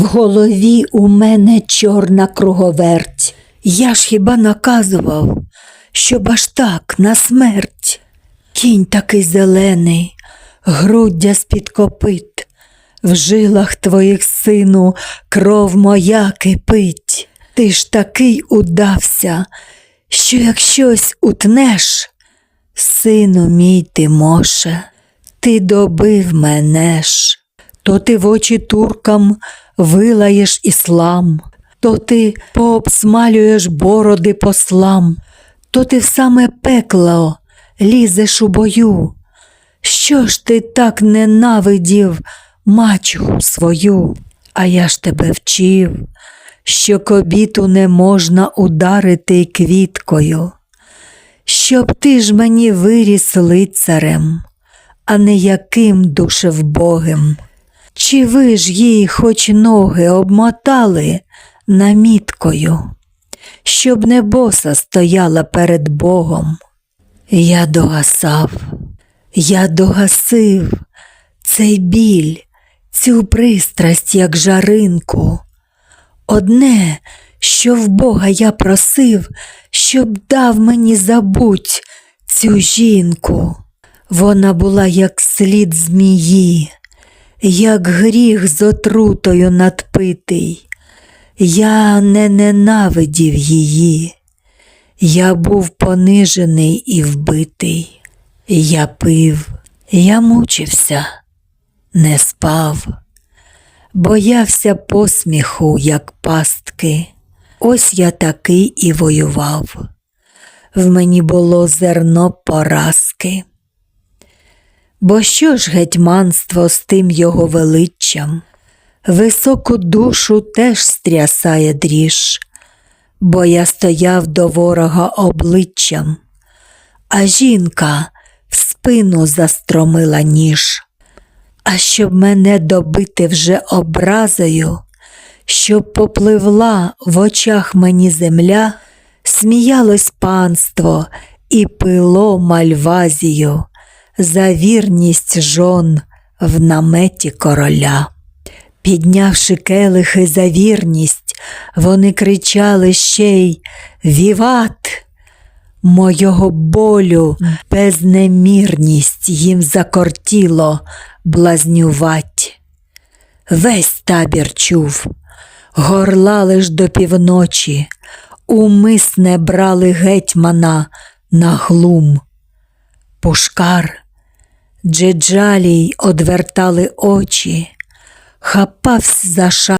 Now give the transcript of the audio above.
В голові у мене чорна круговерть. Я ж хіба наказував, щоб аж так на смерть. Кінь такий зелений, груддя з-під копит. В жилах твоїх, сину, кров моя кипить. Ти ж такий удався, що як щось утнеш, сину мій Тимоше, ти добив мене ж. То ти в очі туркам вилаєш іслам, то ти пообсмалюєш бороди послам, то ти в саме пекло лізеш у бою. Що ж ти так ненавидів мачуху свою? А я ж тебе вчив, що кобіту не можна ударити квіткою, щоб ти ж мені виріс лицарем, а не яким душевбогим. Чи ви ж їй хоч ноги обмотали наміткою, щоб не боса стояла перед Богом? Я догасав, я догасив цей біль, цю пристрасть, як жаринку. Одне, що в Бога я просив, щоб дав мені забуть цю жінку. Вона була як слід змії, як гріх з отрутою надпитий. Я не ненавидів її. Я був понижений і вбитий. Я пив, я мучився, не спав, боявся посміху, як пастки. Ось я такий і воював. В мені було зерно поразки. Бо що ж гетьманство з тим його величчям? Високу душу теж стрясає дріж, бо я стояв до ворога обличчям, а жінка в спину застромила ніж. А щоб мене добити вже образою, щоб попливла в очах мені земля, сміялось панство і пило мальвазію за вірність жон в наметі короля. Піднявши келихи за вірність, вони кричали ще й Віват! Мойого болю безнемірність їм закортіло блазнювать. Весь табір чув, горлали ж до півночі, умисне брали гетьмана на глум. Пушкар, джеджалій одвертали очі, хапавсь за ша.